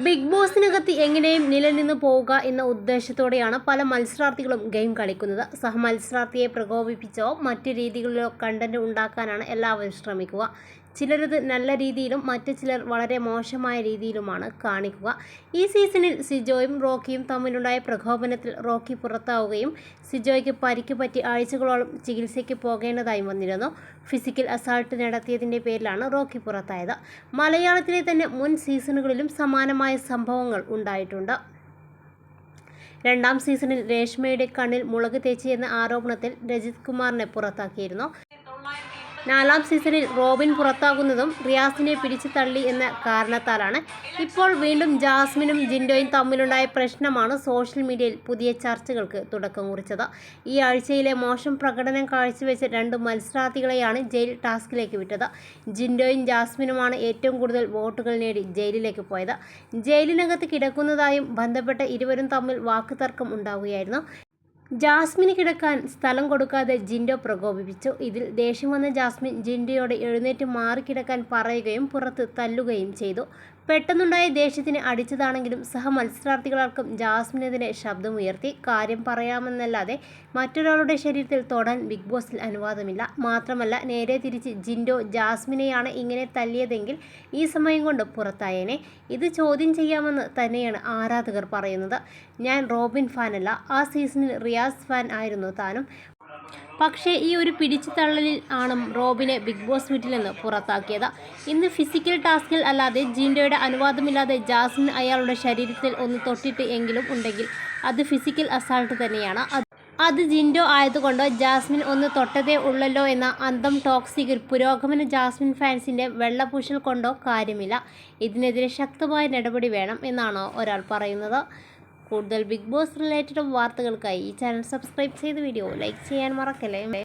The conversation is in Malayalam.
ബിഗ് ബോസിനകത്ത് എങ്ങനെയും നിലനിന്ന് പോവുക എന്ന ഉദ്ദേശത്തോടെയാണ് പല മത്സരാർത്ഥികളും ഗെയിം കളിക്കുന്നത്. സഹമത്സരാർത്ഥിയെ പ്രകോപിപ്പിച്ചോ മറ്റു രീതികളിലോ കണ്ടന്റ് ഉണ്ടാക്കാനാണ് എല്ലാവരും ശ്രമിക്കുക. ചിലരത് നല്ല രീതിയിലും മറ്റു ചിലർ വളരെ മോശമായ രീതിയിലുമാണ് കാണിക്കുക. ഈ സീസണിൽ സിജോയും റോക്കിയും തമ്മിലുണ്ടായ പ്രകോപനത്തിൽ റോക്കി പുറത്താവുകയും സിജോയ്ക്ക് പരിക്ക് പറ്റി ആഴ്ചകളോളം ചികിത്സയ്ക്ക് പോകേണ്ടതായി വന്നിരുന്നു. ഫിസിക്കൽ അസാൾട്ട് നടത്തിയതിന്റെ പേരിലാണ് റോക്കി പുറത്തായത്. മലയാളത്തിലെ തന്നെ മുൻ സീസണുകളിലും സമാനമായ സംഭവങ്ങൾ ഉണ്ടായിട്ടുണ്ട്. രണ്ടാം സീസണിൽ രേഷ്മയുടെ കണ്ണിൽ മുളക് തേച്ച് എന്ന ആരോപണത്തിൽ രജിത് കുമാറിനെ പുറത്താക്കിയിരുന്നു. നാലാം സീസണിൽ റോബിൻ പുറത്താകുന്നതും റിയാസിനെ പിടിച്ചു തള്ളി എന്ന കാരണത്താലാണ്. ഇപ്പോൾ വീണ്ടും ജാസ്മിനും ജിൻഡോയും തമ്മിലുണ്ടായ പ്രശ്നമാണ് സോഷ്യൽ മീഡിയയിൽ പുതിയ ചർച്ചകൾക്ക് തുടക്കം കുറിച്ചത്. ഈ ആഴ്ചയിലെ മോശം പ്രകടനം കാഴ്ചവെച്ച രണ്ട് മത്സരാർത്ഥികളെയാണ് ജയിൽ ടാസ്കിലേക്ക് വിട്ടത്. ജിൻഡോയും ജാസ്മിനുമാണ് ഏറ്റവും കൂടുതൽ വോട്ടുകൾ നേടി ജയിലിലേക്ക് പോയത്. ജയിലിനകത്ത് കിടക്കുന്നതായും ബന്ധപ്പെട്ട ഇരുവരും തമ്മിൽ വാക്കുതർക്കം ഉണ്ടാവുകയായിരുന്നു. ജാസ്മിന് കിടക്കാൻ സ്ഥലം കൊടുക്കാതെ ജിൻഡോ പ്രകോപിപ്പിച്ചു. ഇതിൽ ദേഷ്യം വന്ന ജാസ്മിൻ ജിൻഡോയോട് എഴുന്നേറ്റ് മാറിക്കിടക്കാൻ പറയുകയും പുറത്ത് തല്ലുകയും ചെയ്തു. പെട്ടെന്നുണ്ടായ ദേഷ്യത്തിന് അടിച്ചതാണെങ്കിലും സഹമത്സരാർത്ഥികളാർക്കും ജാസ്മിനെതിരെ ശബ്ദമുയർത്തി. കാര്യം പറയാമെന്നല്ലാതെ മറ്റൊരാളുടെ ശരീരത്തിൽ തൊടാൻ ബിഗ് ബോസിൽ അനുവാദമില്ല. മാത്രമല്ല നേരെ തിരിച്ച് ജിൻഡോ ജാസ്മിനെയാണ് ഇങ്ങനെ തല്ലിയതെങ്കിൽ ഈ സമയം കൊണ്ട് പുറത്തായേനെ. ഇത് ചോദ്യം ചെയ്യാമെന്ന് തന്നെയാണ് ആരാധകർ പറയുന്നത്. ഞാൻ റോബിൻ ഫാനല്ല. ആ സീസണിൽ റിയാസ് ഫാൻ ആയിരുന്നു താനും. പക്ഷേ ഈ ഒരു പിടിച്ചു തള്ളലിൽ ആണ് റോബിനെ ബിഗ് ബോസ് വീട്ടിൽ നിന്ന് പുറത്താക്കിയത്. ഇന്ന് ഫിസിക്കൽ ടാസ്കിൽ അല്ലാതെ ജിൻഡോയുടെ അനുവാദമില്ലാതെ ജാസ്മിൻ അയാളുടെ ശരീരത്തിൽ ഒന്ന് തൊട്ടിട്ട് എങ്കിലും ഉണ്ടെങ്കിൽ അത് ഫിസിക്കൽ അസാൾട്ട് തന്നെയാണ്. അത് അത് ജിൻഡോ ആയതുകൊണ്ട് ജാസ്മിൻ ഒന്ന് തൊട്ടതേ ഉള്ളല്ലോ എന്ന അന്തം ടോക്സിക് പുരോഗമന ജാസ്മിൻ ഫാൻസിന്റെ വെള്ളപൂശൽ കൊണ്ടോ കാര്യമില്ല. ഇതിനെതിരെ ശക്തമായ നടപടി വേണം എന്നാണ് ഒരാൾ പറയുന്നത്. കൂടുതൽ ബിഗ് ബോസ് റിലേറ്റഡ് വാർത്തകൾക്കായി ഈ ചാനൽ സബ്സ്ക്രൈബ് ചെയ്ത് വീഡിയോ ലൈക്ക് ചെയ്യാൻ മറക്കല്ലേ?